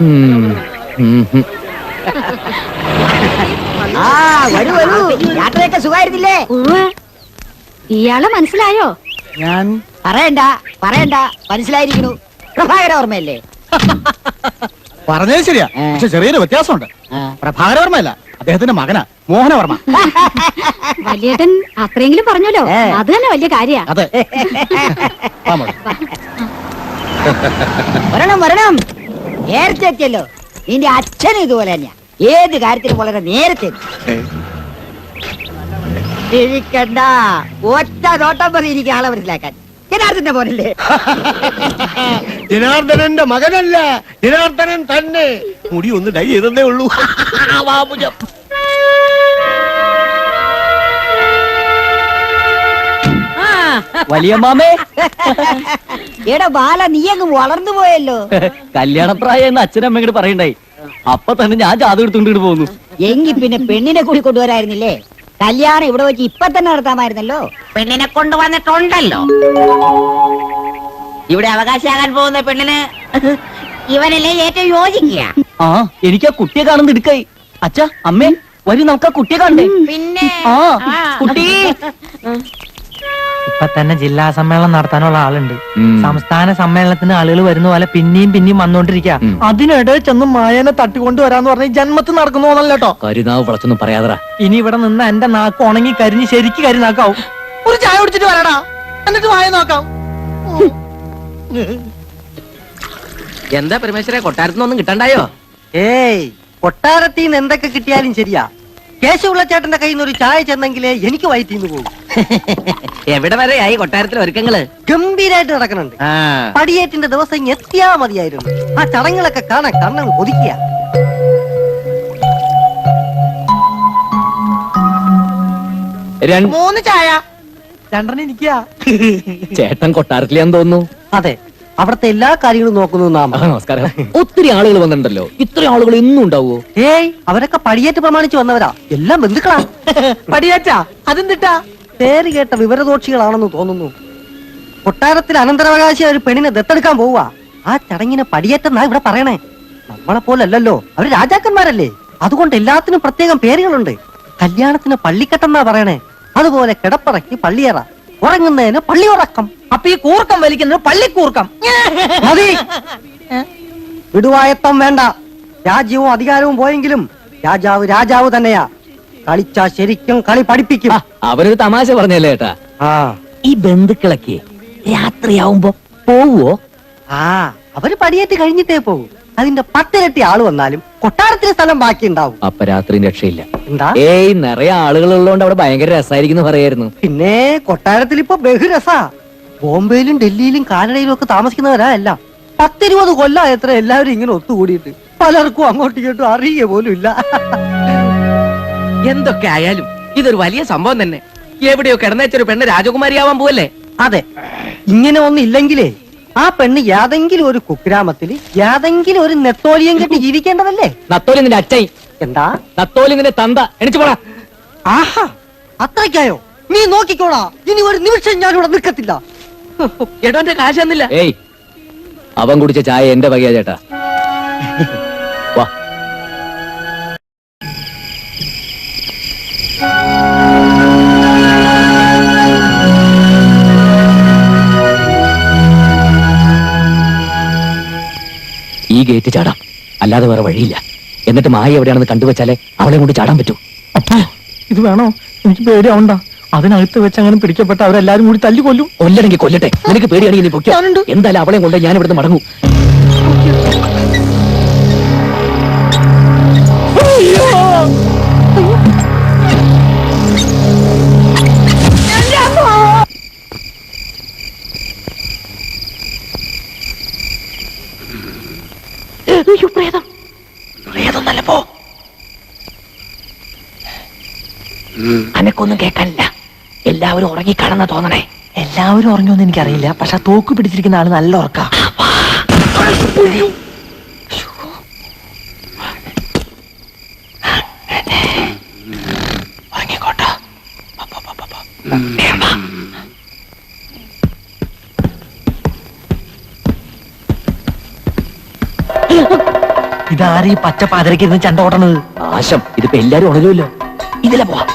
ഉം. ആ വരൂ വരൂ. യാത്രയൊക്കെ സുഖമായിരുന്നില്ലേ? ഇയാളെ മനസ്സിലായോ? ഞാൻ പറയണ്ട പറയണ്ട. മനസ്സിലായിരിക്കണു പ്രഭാകര ഓർമ്മയല്ലേ? പറഞ്ഞത് ശരിയാ. പക്ഷെ ചെറിയൊരു വ്യത്യാസമുണ്ട്. പ്രഭാകര ഓർമ്മയല്ല അദ്ദേഹത്തിന്റെ മകനാ മോഹനവർമ്മ വലിയേട്ടൻ അത്രയെങ്കിലും പറഞ്ഞല്ലോ. അത് തന്നെ വലിയ കാര്യ. അതെ. വരണം വരണം. നേരത്തെ എത്തിയല്ലോ. നിന്റെ അച്ഛനും ഇതുപോലെ തന്നെയാ. ഏത് കാര്യത്തിലും വളരെ നേരത്തെ. ഇരിക്കണ്ട. ഒറ്റ നോട്ടം മതി എനിക്ക് ആളെ മനസ്സിലാക്കാൻ. ജനാർദ്ദന്റെ പോലല്ലേ ജനാർദ്ദനന്റെ മകനല്ല. ജനാർദ്ദനൻ തന്നെ. മുടി ഒന്ന് ഡൈ ചെയ്തേ ഉള്ളൂ. വലിയ മാമേ എടാ ബാല നീ അങ്ങ് വളർന്നു പോയല്ലോ. കല്യാണപ്രായം എന്ന് അച്ഛനമ്മയോട് പറയണ്ടായി. അപ്പൊ തന്നെ ഞാൻ ജാതകം എടുത്തുകൊണ്ട് പോകുന്നു. എങ്കി പിന്നെ പെണ്ണിനെ കൂടി കൊണ്ടുവരായിരുന്നില്ലേ? കല്യാണം ഇവിടെ വെച്ച് ഇപ്പൊ തന്നെ നടത്താമായിരുന്നല്ലോ. പെണ്ണിനെ കൊണ്ടുവന്നിട്ടുണ്ടല്ലോ. ഇവിടെ അവകാശമാകാൻ പോകുന്ന പെണ്ണിന് ഇവനല്ലേ ഏറ്റവും യോജിക്കുക. ആ എനിക്ക് ആ കുട്ടിയെ കാണുന്ന എടുക്കായി. അച്ഛ അമ്മേ വരും നമുക്ക് ആ കുട്ടിയെ കാണണ്ടേ? പിന്നെ ആ. കുട്ടി. ഇപ്പൊ തന്നെ ജില്ലാ സമ്മേളനം നടത്താനുള്ള ആളുണ്ട്. സംസ്ഥാന സമ്മേളനത്തിന് ആളുകൾ വരുന്ന പോലെ പിന്നെയും പിന്നെയും വന്നോണ്ടിരിക്കുക. അതിനിടെ ചെന്ന് മായനെ തട്ടിക്കൊണ്ട് വരാന്ന് പറഞ്ഞ ജന്മത്തിൽ നടക്കുന്നു കേട്ടോ. കരുനാവ് വിളച്ചൊന്നും പറയാതറ. ഇനി ഇവിടെ നിന്ന് എന്റെ നാക്ക് ഉണങ്ങി കരിഞ്ഞ് ശരിക്ക് കരുനാക്കാവും. ഒരു ചായ കുടിച്ചിട്ട് വരാടാ. എന്നിട്ട് മായ നോക്കാം. എന്താ പരമേശ്വര കൊട്ടാരത്തിനൊന്നും കിട്ടണ്ടായോ? ഏയ് കൊട്ടാരത്തിൽ നിന്ന് എന്തൊക്കെ കിട്ടിയാലും ശരിയാ. കേശവുള്ള ചേട്ടന്റെ കയ്യിൽ നിന്ന് ഒരു ചായ ചെന്നെങ്കിലേ എനിക്ക് വയറ്റിന്ന് പോകും. എവിടെ വരെ ആയി കൊട്ടാരത്തിലെ ഒരുക്കങ്ങൾ? ഗംഭീരായിട്ട് നടക്കുന്നുണ്ട്. പടിയേറ്റിന്റെ ദിവസം ഇങ്ങ് എത്തിയാ മതിയായിരുന്നു. ആ ചടങ്ങുകളൊക്കെ കാണാൻ കണ്ണം കൊതിക്കുക. രണ്ട് മൂന്ന് ചായ. രണ്ടെണ്ണം ഇരിക്കുക ചേട്ടൻ കൊട്ടാരത്തിലാന്ന് തോന്നുന്നു. അതെ അവിടുത്തെ എല്ലാ കാര്യങ്ങളും നോക്കുന്നു നാം. ആ, നമസ്കാരം. ഒത്തിരി ആളുകൾ വന്നിട്ടുണ്ടല്ലോ. ഇത്രയും ആളുകൾ ഇന്നും ഉണ്ടാവോ ഏയ് അവരൊക്കെ പടിയേറ്റ് പ്രമാണിച്ച് വന്നവരാ. എല്ലാം ബന്ധുക്കളാ. പടിയാച്ചാ അതെന്തിട്ടാ? പേര് കേട്ട വിവരദോക്ഷികളാണെന്ന് തോന്നുന്നു. കൊട്ടാരത്തിൽ അനന്തരാവകാശി ഒരു പെണ്ണിനെ ദത്തെടുക്കാൻ പോവുക. ആ ചടങ്ങിനെ പടിയേറ്റെന്നാ ഇവിടെ പറയണേ. നമ്മളെ പോലല്ലല്ലോ. അവർ രാജാക്കന്മാരല്ലേ? അതുകൊണ്ട് എല്ലാത്തിനും പ്രത്യേകം പേരുകളുണ്ട്. കല്യാണത്തിന് പള്ളിക്കെട്ടെന്നാ പറയണേ. അതുപോലെ കിടപ്പറയ്ക്ക് പള്ളിയറ. ഉറങ്ങുന്നതിന് പള്ളി ഉറക്കം അപ്പൊ ഈ കൂർക്കം വലിക്കുന്നത് പള്ളിക്കൂർക്കം. മതി. വിടുവായത്തം വേണ്ട. രാജ്യവും അധികാരവും പോയെങ്കിലും രാജാവ് രാജാവ് തന്നെയാ. കളിച്ചാ ശരിക്കും കളി പഠിപ്പിക്കും. അവരൊരു തമാശ പറഞ്ഞല്ലേ ഏട്ടാ? ആ. ഈ ബന്ധുക്കളൊക്കെ രാത്രിയാവുമ്പോ പോവോ ആ അവർ പടിയേറ്റ് കഴിഞ്ഞിട്ടേ പോകും. അതിന്റെ പത്തിരട്ടി ആൾ വന്നാലും കൊട്ടാരത്തിന് സ്ഥലം ബാക്കി ഉണ്ടാവും അപ്പൊ രാത്രി രക്ഷയില്ല. എന്താ? ഏയ് നിറയെ ആളുകൾ ഉള്ളതുകൊണ്ട് അവിടെ ഭയങ്കര രസമായിരിക്കും പറയായിരുന്നു. പിന്നെ കൊട്ടാരത്തിൽ ഇപ്പൊ ബഹുരസാ ബോംബെയിലും ഡൽഹിയിലും കാനഡയിലും ഒക്കെ താമസിക്കുന്നവരാ എല്ലാം. പത്തിരുപത് കൊല്ലം എത്ര എല്ലാവരും ഇങ്ങനെ ഒത്തുകൂടിയിട്ട്. പലർക്കും അങ്ങോട്ടും ഇങ്ങോട്ടും അറിയുക പോലും ഇല്ല. എന്തൊക്കെ ആയാലും ഇതൊരു വലിയ സംഭവം തന്നെ. എവിടെയോ കിടന്നേച്ചൊരു പെണ്ണ് രാജകുമാരിയാവാൻ പോവല്ലേ? അതെ. ഇങ്ങനെ ഒന്നില്ലെങ്കിലേ ആ പെണ്ണ് യാതെങ്കിലും ഒരു കുഗ്രാമത്തിൽ യാതെങ്കിലും ഒരു നെത്തോലിയും കെട്ടി ജീവിക്കേണ്ടതല്ലേ? നത്തോലി നിന്റെ അച്ഛൻ. എന്താ? നത്തോലി നിന്റെ തന്ത. എണിച്ചു പോടാ. ആഹാ അത്രയ്ക്കായോ? നീ നോക്കിക്കോളാ. ഇനി ഒരു നിമിഷം ഞാനിവിടെ നിൽക്കത്തില്ല. എടോന്റെ കാശ് തന്നില്ല ഏയ് അവൻ കുടിച്ച ചായ എന്റെ വകയാ ചേട്ടാ. ഗേറ്റ് ചാടാം. അല്ലാതെ വേറെ വഴിയില്ല. എന്നിട്ട് മായ എവിടെയാണെന്ന് കണ്ടുവച്ചാലേ അവളെ കൊണ്ട് ചാടാൻ പറ്റൂ. അപ്പോ ഇത് വേണോ? എനിക്ക് പേടിയാവണ്ട. അതിനകത്ത് വെച്ച് അങ്ങനെ പിടിക്കപ്പെട്ട അവരെല്ലാരും കൂടി തല്ലി കൊല്ലും കൊല്ലണെങ്കിൽ കൊല്ലട്ടെ. നിനക്ക് പേടിയാണെങ്കിൽ നീ എന്തായാലും അവളെ കൊണ്ട് ഞാൻ ഇവിടുന്ന് മടങ്ങൂ അനക്കൊന്നും കേൾക്കാനില്ല. എല്ലാവരും ഉറങ്ങിക്കാണെന്നാ തോന്നണേ. എല്ലാവരും ഉറങ്ങുമെന്ന് എനിക്കറിയില്ല. പക്ഷെ തോക്ക് പിടിച്ചിരിക്കുന്ന ആൾ നല്ല ഉറക്ക. ഇതാരീ പച്ച പാതിരക്കിരുന്ന് ചണ്ട ഓട്ടണത്? ആശം. ഇതിപ്പോ എല്ലാരും ഉണരുമല്ലോ. ഇതിലെ പോവാ.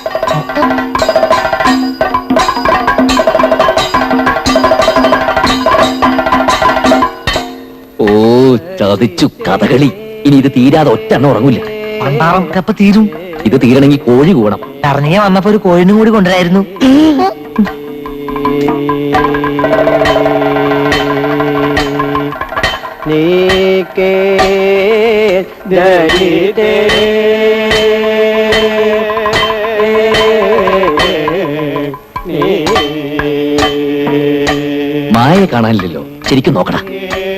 ചതിച്ചു കഥകളി. ഇനി ഇത് തീരാതെ ഒറ്റ എണ്ണം ഉറങ്ങില്ല പണ്ടാറം എപ്പ തീരും. ഇത് തീരണമെങ്കിൽ കോഴി കൂടണം. ഇറങ്ങിയ വന്നപ്പോ ഒരു കോഴിനും കൂടി കൊണ്ടുവരായിരുന്നു. മായ കാണാനില്ലല്ലോ. ശരിക്കും നോക്കടാ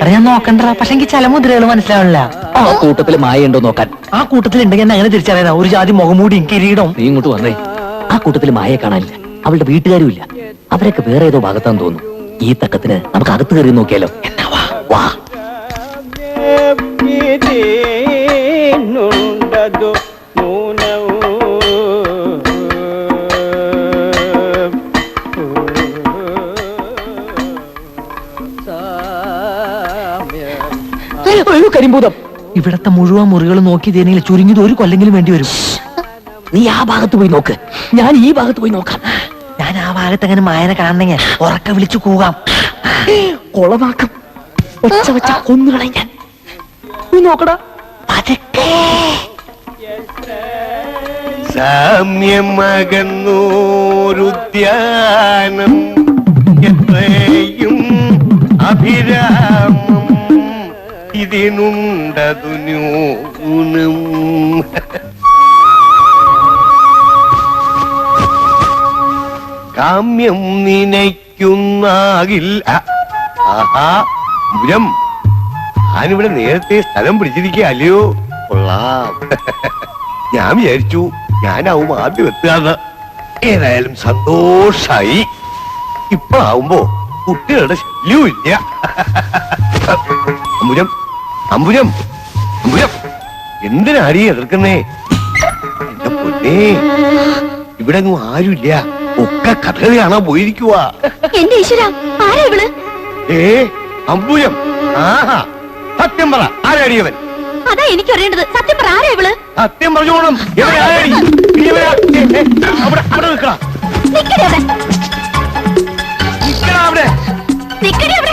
അറിയാൻ നോക്കണ്ട പക്ഷെ എനിക്ക് ചില മുദ്രകൾ മനസ്സിലാവില്ല ആ കൂട്ടത്തിൽ മായ ഉണ്ടോ നോക്കാൻ? ആ കൂട്ടത്തിൽ ഉണ്ടെങ്കിൽ എന്നെ അങ്ങനെ തിരിച്ചറിയാ ഒരു ജാതി മുഖമൂടിയും കിരീടവും നീ ഇങ്ങോട്ട് വന്നേ. ആ കൂട്ടത്തിൽ മായയെ കാണാനില്ല. അവളുടെ വീട്ടുകാരും ഇല്ല അവരൊക്കെ വേറെ ഏതോ ഭാഗത്താന്ന് തോന്നുന്നു. ഈ തക്കത്തിന് നമുക്ക് അകത്ത് കയറി നോക്കിയാലോ? എന്നാ വാ. വാ. ഇവിടത്തെ മുഴുവൻ മുറികൾ നോക്കി തേനെങ്കിൽ ചുരുങ്ങിയത് ഒരു കൊല്ലെങ്കിലും വേണ്ടി വരും. നീ ആ ഭാഗത്ത് പോയി നോക്ക്. ഞാൻ ഈ ഭാഗത്ത് പോയി നോക്കാം. ഞാൻ ആ ഭാഗത്ത് അങ്ങനെ മായനെ കാണണെങ്കിൽ ഉറക്കെ വിളിച്ചു കൂകാം കൊളമാക്കം ഒച്ച വെച്ച കൊന്നുകളെ ഞാൻ. നീ നോക്കടാ. പതുക്കെ. സാമ്യമകന്നൂരുദ്യാനം എത്രയും അഭിരാമം. ഇതിനുണ്ടതു ന്യൂനം കാമ്യം നിനയ്ക്കുന്നാകിൽ. ആഹാ മുരം. ഞാനിവിടെ നേരത്തെ സ്ഥലം പിടിച്ചിരിക്കുക അല്ലയോ കൊള്ളാം. ഞാൻ വിചാരിച്ചു ഞാനാവും ആദ്യം എത്തുകയെന്ന്. ഏതായാലും സന്തോഷായി. ഇപ്പൊ ആവുമ്പോ കുട്ടികളുടെ ശല്യവും ഇല്ല. അമ്പുരം അമ്പുരം. എന്തിനാ എന്തിനാടി എതിർക്കുന്നേ? എന്റെ പൊന്നേ ഇവിടെ ഒന്നും ആരുമില്ല. ഒക്കെ കഥകളി കാണാൻ പോയിരിക്കുവാ. എന്റെ ഈശ്വര ആരാ ഇവൾ? ഏ അമ്പുരം. ആഹാ സത്യം പറ ആരാടിയവൻ അതാ എനിക്ക് അറിയേണ്ടത് സത്യം പറ ആരാ ഇവൾ? സത്യം പറഞ്ഞോണം. എവിടെ ആരാടി? നീ എവിടെയാ? ഏ, ഏ, അവിടെ അവിടെ നിൽക്കടാ. നിക്കടി അവിടെ. നിൽക്കടാ അവിടെ. നിക്കടി അവിടെ.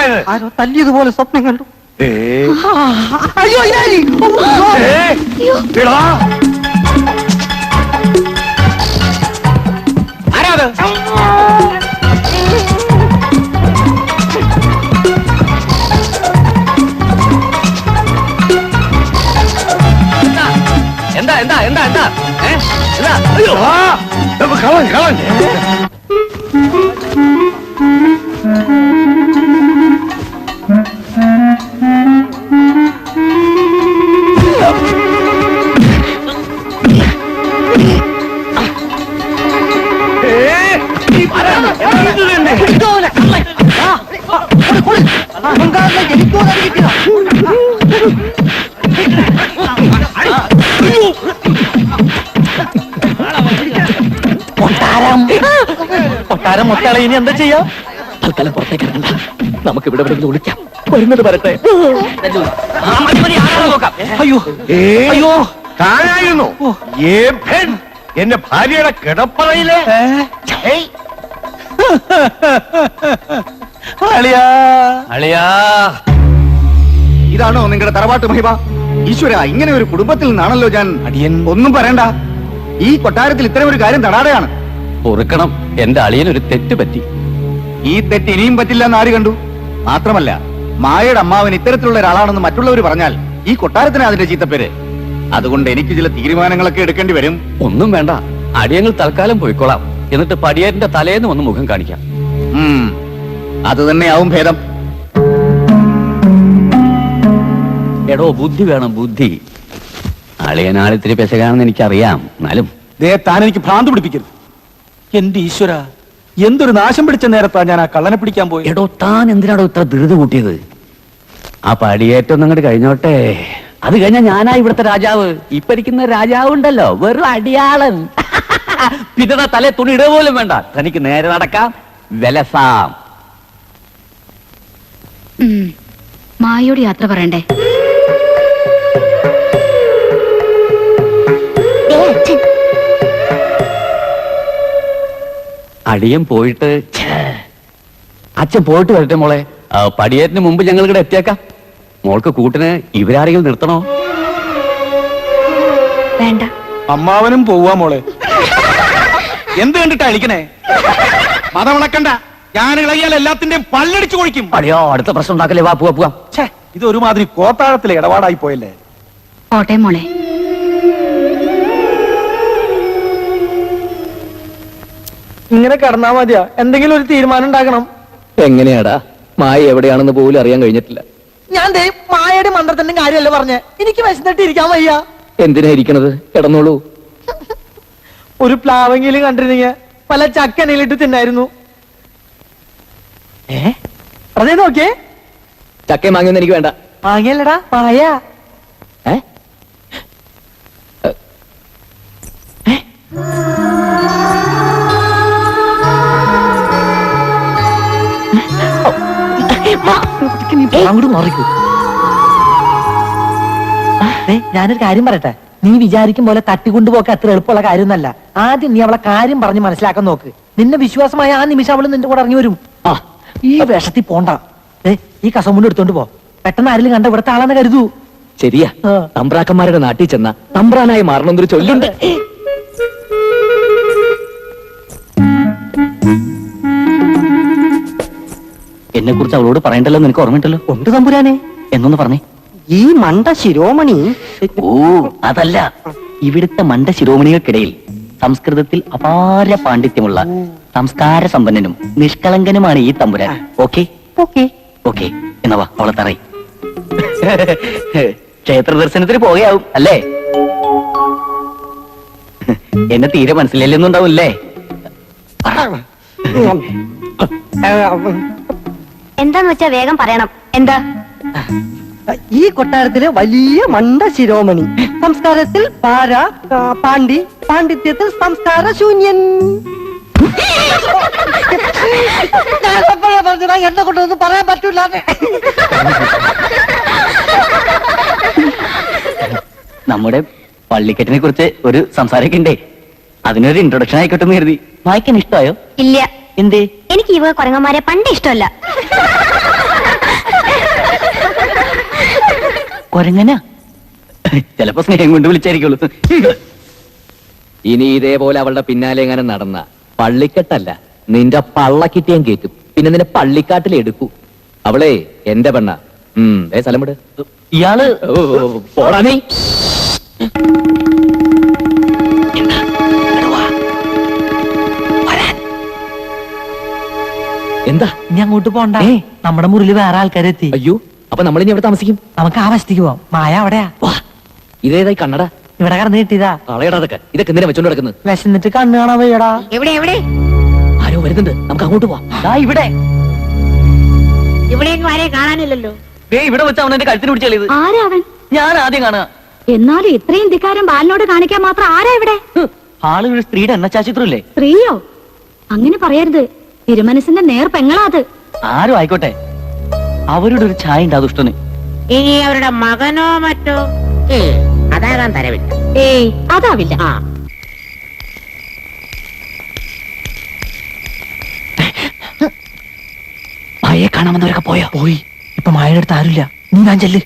എന്താടാ ആരോ തല്ലിയതുപോലെ സ്വപ്നം കണ്ടു. അയ്യോ ഇതാരി. ഏ, എടാ. ആരാ എന്താ? എന്താ എന്താ എന്താ ഏ? എന്താ? അയ്യോ, ആ, ഇപ്പൊ മൊത്തളെ ഇനി എന്താ ചെയ്യാ? തൽക്കാലം പുറത്തേക്ക് ഇറങ്ങണ്ട. നമുക്ക് ഇവിടെ എവിടെയെങ്കിലും വിളിക്കാം. വരുന്നത് വരട്ടെ. അയ്യോ. അയ്യോ. താനായിരുന്നു. എന്റെ ഭാര്യയുടെ കിടപ്പറയിൽ. ഏയ്, അളിയാ. അളിയാ. ഇതാണോ നിങ്ങളുടെ തറവാട്ട് മഹിമ? ഈശ്വര ഇങ്ങനെ ഒരു കുടുംബത്തിൽ നിന്നാണല്ലോ ഞാൻ അടിയൻ. ഒന്നും പറയണ്ട. ഈ കൊട്ടാരത്തിൽ ഇത്തരം ഒരു കാര്യം തടാടെയാണ് പൊറുക്കണം. എന്റെ അളിയനൊരു ഒരു തെറ്റ് പറ്റി. ഈ തെറ്റ് ഇനിയും പറ്റില്ല എന്ന് ആര് കണ്ടു? മാത്രമല്ല മായയുടെ അമ്മാവൻ ഇത്തരത്തിലുള്ള ഒരാളാണെന്ന് മറ്റുള്ളവർ പറഞ്ഞാൽ ഈ കൊട്ടാരത്തിന് അതിന്റെ ചീത്തപ്പേര്. അതുകൊണ്ട് എനിക്ക് ചില തീരുമാനങ്ങളൊക്കെ എടുക്കേണ്ടി വരും. ഒന്നും വേണ്ട. അടിയങ്ങൾ തൽക്കാലം പോയിക്കോളാം. എന്നിട്ട് പടിയേറിന്റെ തലേന്ന് വന്ന് മുഖം കാണിക്കാം. അത് തന്നെയാവും ഭേദം. എടോ ബുദ്ധി വേണം ബുദ്ധി. അളിയനാളിത്തിരി പെശകാണെന്ന് എനിക്കറിയാം. എന്നാലും താൻ എനിക്ക് ഭ്രാന്ത് പിടിപ്പിക്കരുത്. എന്റെ ഈശ്വര എന്തൊരു നാശം പിടിച്ച നേരത്താ ഞാൻ ആ കള്ളനെ പിടിക്കാൻ പോയി? എടോ താൻ എന്തിനാടോ ഇത്ര ധൃതി കൂട്ടിയത്? ആ പടിയേറ്റം അങ്ങോട്ട് കഴിഞ്ഞോട്ടെ. അത് കഴിഞ്ഞാ ഞാനാ ഇവിടുത്തെ രാജാവ്. ഇപ്പൊ ഇരിക്കുന്ന രാജാവ് ഉണ്ടല്ലോ വെറും അടിയാളൻ. പിന്നെ തലേ തുണി ഇടുക പോലും വേണ്ട. തനിക്ക് നേരെ നടക്കാം വിലസാം. മായയോട് യാത്ര പറയണ്ടേ? അടിയൻ പോയിട്ട് അച്ഛൻ പോയിട്ട് വരട്ടെ മോളെ. പടിയേറ്റിന് മുമ്പ് ഞങ്ങൾ ഇവിടെ എത്തിയേക്കാം. മോൾക്ക് കൂട്ടിന് ഇവരാരെങ്കിലും നിർത്തണോ? വേണ്ട. അമ്മാവനും പോവാ മോളെ. എന്ത് കണ്ടിട്ടാ അടിക്കണേ മതമണക്കണ്ട ഞാൻ ഇളകിയാൽ എല്ലാത്തിന്റെയും പല്ലടിച്ചു കൊഴിക്കും അടിയോ അടുത്ത പ്രശ്നം ഉണ്ടാക്കല്ലേ? വാ പോവാ പോവാ. ഛേ, ഇത് ഒരുമാതിരി കോത്താഴത്തിലെ ഇടപാടായി പോയല്ലേ? കോട്ടയം മോളെ. ഇങ്ങനെ കിടന്നാ മതിയാ. എന്തെങ്കിലും ഒരു തീരുമാനം ഉണ്ടാക്കണം. എങ്ങനെയാടാ? മായ എവിടെയാണെന്ന് പോലും അറിയാൻ കഴിഞ്ഞിട്ടില്ല. ഞാൻ ദേ മായയുടെ മന്ത്രത്തിന്റെ കാര്യമല്ല പറഞ്ഞേ? എനിക്ക് വിശന്നിട്ട് ഇരിക്കാൻ വയ്യ. എന്തിനാ ഇരിക്കണത്? കിടന്നോളൂ. ഒരു പ്ലാവെങ്കിലും കണ്ടിരുന്നെങ്കിൽ പല ചക്കനയിലിട്ട് തിന്നായിരുന്നു. ഏ? അതേ നോക്കിയേ. ചക്കയും വാങ്ങിയൊന്നും എനിക്ക് വേണ്ട. വാങ്ങിയല്ലടാ മായ അങ്ങോട്ട് മറിക്കൂ ഞാനൊരു കാര്യം പറയട്ടെ. നീ വിചാരിക്കും പോലെ തട്ടിക്കൊണ്ടുപോക്കെ അത്ര എളുപ്പമുള്ള കാര്യമൊന്നല്ല. ആദ്യം നീ അവളെ കാര്യം പറഞ്ഞ് മനസ്സിലാക്കാൻ നോക്ക്. നിന്നെ വിശ്വാസമായ ആ നിമിഷം അവൾ നിന്റെ കൂടെ ഇറങ്ങി വരും. ആ ഈ വേഷത്തിൽ പോണ്ട. ഏ ഈ കസമുണ്ട് എടുത്തോണ്ട് പോ. പെട്ടെന്ന് ആരെങ്കിലും കണ്ട ഇവിടുത്തെ ആളെന്ന് കരുതൂ. ശരിയാ. തമ്പ്രാക്കന്മാരുടെ നാട്ടിൽ ചെന്ന തമ്പ്രാനായി മാറണമെന്നൊരു ചൊല്ലുണ്ട്. എന്നെ കുറിച്ച് അവളോട് പറയണ്ടല്ലോ നിനക്ക് ഓർമ്മയുണ്ടല്ലോ? ഉണ്ട് തമ്പുരാനെ. എന്നൊന്ന് പറഞ്ഞേ. ഈ മണ്ട ശിരോമണി ഓ അതല്ല. ഇവിടുത്തെ മണ്ട ശിരോമണികൾക്കിടയിൽ സംസ്കൃതത്തിൽ അപാര പാണ്ഡിത്യമുള്ള സംസ്കാര സമ്പന്നനും നിഷ്കളങ്കനുമാണ് ഈ തമ്പുരാൻ. ഓക്കെ? ഓക്കെ. ഓക്കെ. എന്നവാ അവളെ തറ. ക്ഷേത്ര ദർശനത്തിന് പോകയാവും അല്ലേ? എന്നെ തീരെ മനസ്സിലല്ലെന്നുണ്ടാവില്ലേ എന്താന്ന് വെച്ചാ വേഗം പറയണം. എന്താ? ഈ കൊട്ടാരത്തിലെ വലിയ മണ്ട ശിരോമണി. സംസ്കാരത്തിൽ പാര പാണ്ഡി പാണ്ഡിത്യത്തിൽ സംസ്കാര ശൂന്യൻ. എന്നെ കൊണ്ടൊന്നും പറയാൻ പറ്റൂല നമ്മുടെ പള്ളിക്കെട്ടിനെ കുറിച്ച് ഒരു സംസാരമൊക്കെ ഉണ്ടേ അതിനൊരു ഇൻട്രൊഡക്ഷൻ ആയിക്കോട്ടെ എന്ന് കരുതി. വായിക്കാൻ ഇഷ്ടമായോ? ഇല്ല. എന്തേ? എനിക്ക് ഇവ കുരങ്ങന്മാരെ പണ്ട് ഇഷ്ടമല്ല. കൊരങ്ങന? ചിലപ്പോ സ്നേഹം കൊണ്ട് വിളിച്ചായിരിക്കും ഇനി ഇതേപോലെ അവളുടെ പിന്നാലെ എങ്ങനെ നടന്ന പള്ളിക്കെട്ടല്ല നിന്റെ പള്ളക്കിട്ടിയാൻ കേറ്റും. പിന്നെ നിന്നെ പള്ളിക്കാട്ടിൽ എടുക്കൂ. അവളെ എന്റെ പെണ്ണ. ഉം ഏ സ്ഥലം വിട്. ഇയാൾ പോടാ നീ. എന്താ? ഇനി അങ്ങോട്ട് പോണ്ട. ഏ. നമ്മുടെ മുറിയിൽ വേറെ ആൾക്കാരെത്തി. അയ്യോ അപ്പൊ നമ്മൾ ഇനി എവിടെ താമസിക്കും? നമുക്ക് ആ വശത്തേക്ക് പോവാം. മായ അവിടെയാ. വാ. ഇതേതായി കണ്ണട? ഇവിടെ കറന്ന് കിട്ടിയതാ. കളയടാതൊക്കെ ഇതൊക്കെ എന്തിനാ വെച്ചോണ്ട് കിടക്കുന്നത് വിശന്നിട്ട് കണ്ണ് കാണാൻ വയ്യടാ. എവിടെ എവിടെ? ആരോ വരുന്നുണ്ട്. നമുക്ക് അങ്ങോട്ട് പോവാം. ദാ ഇവിടെ. ഇവിടെയൊന്നും ആരെയും കാണാനില്ലല്ലോ. ദേ ഇവിടെ വെച്ച് അവൻ എന്റെ കഴുത്തിന് പിടിച്ചത് ആരാ അവൻ? ഞാൻ ആദ്യം കാണുക. എന്നാലും ഇത്രയും ധിക്കാരം ബാലിനോട് കാണിക്കാൻ മാത്രം ആരാ ഇവിടെ? ആൾ ഒരു സ്ത്രീയുടെ സ്ത്രീയോ? അങ്ങനെ പറയരുത്. തിരുമനസിന്റെ നേർ പെങ്ങളാ അത്. ആരും ആയിക്കോട്ടെ. അവരുടെ ഒരു ചായ ഉണ്ട് ആ ദുഷ്ടന്. ഇനി അവരുടെ മകനോ മറ്റോ? ഏ അതാകാൻ തരവില്ല. ഏയ് അതാവില്ല. ആ. മായയെ കാണാമെന്നവരൊക്കെ പോയോ? പോയി. ഇപ്പൊ മായയുടെ അടുത്ത് ആരുമില്ല. നീ ഞാൻ ചെല്ല്.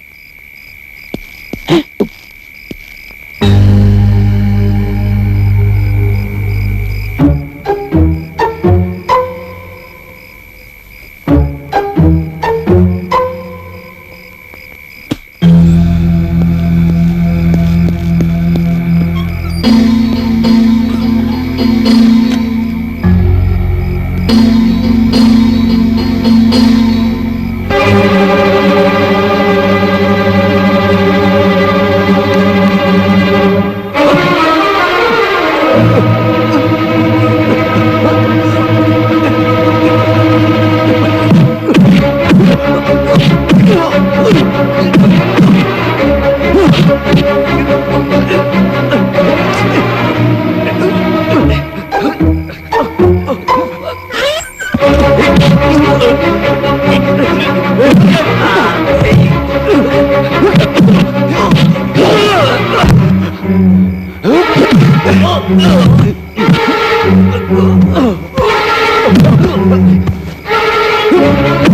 അപ്പു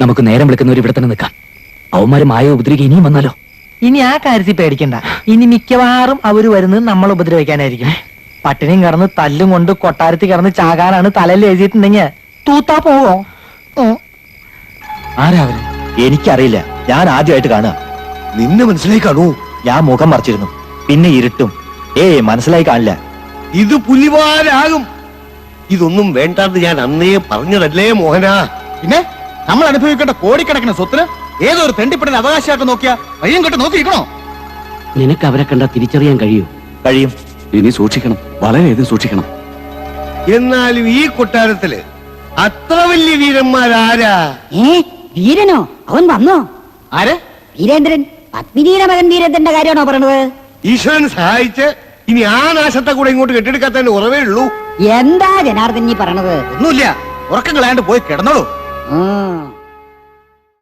നമുക്ക് നേരം വിളിക്കുന്നവർ ഇവിടെ തന്നെ നിൽക്കാം. അവന്മാര് മായ ഉപദ്രവിക്കുക ഇനിയും വന്നാലോ? ഇനി ആ കാര്യത്തിൽ പേടിക്കണ്ട. ഇനി മിക്കവാറും അവർ വരുന്നത് നമ്മൾ ഉപദ്രവിക്കാനായിരിക്കും. പട്ടിണിയും കിടന്ന് തല്ലും കൊണ്ട് കൊട്ടാരത്തിൽ കിടന്ന് ചാകാനാണ് തലയിൽ എഴുതിയിട്ടുണ്ടെങ്കിൽ തൂത്താ പോവോ? ഉം. ആരാ അവർ? എനിക്കറിയില്ല. ഞാൻ ആദ്യമായിട്ട് കാണുക. നിന്ന് മനസ്സിലായി കാണൂ. ഞാൻ മുഖം മറിച്ചിരുന്നു. പിന്നെ ഇരുട്ടും. ഏയ് മനസ്സിലായി കാണില്ല. ഇത് പുലിവാലാകും. ഇതൊന്നും വേണ്ടാന്ന് ഞാൻ അന്നേ പറഞ്ഞതല്ലേ മോഹനാ? പിന്നെ? നമ്മൾ അനുഭവിക്കേണ്ട കോടിക്കണക്കിന് സ്വത്തിന് ഏതൊരു ഒരു അവകാശമാക്കി അവകാശമായിട്ട് നോക്കിയാ വയ്യം കെട്ട് നോക്കിയിരിക്കണോ? നിനക്ക് അവരെ കണ്ട തിരിച്ചറിയാൻ കഴിയൂ. കഴിയും. ഇനി സൂക്ഷിക്കണം. വളരെയധികം സൂക്ഷിക്കണം. എന്നാലും ഈ കൊട്ടാരത്തിൽ അത്ര വലിയ വീരന്മാരാരാ? ഏ വീരനോ? അവൻ വന്നോ? ആര്? വീരേന്ദ്രൻ. പത്മിനിയുടെ മകൻ വീരേന്ദ്രന്റെ കാര്യമാണോ പറഞ്ഞത് ഈശ്വരൻ സഹായിച്ച് ഇനി ആ നാശത്തെ കൂടെ ഇങ്ങോട്ട് കെട്ടിയെടുക്കാത്തതിന്റെ ഉറവേ ഉള്ളൂ. എന്താ ജനാർദ്ദൻ നീ പറഞ്ഞത് ഒന്നുമില്ല. ഉറക്കം കളയാണ്ട് പോയി കിടന്നോളൂ. ആ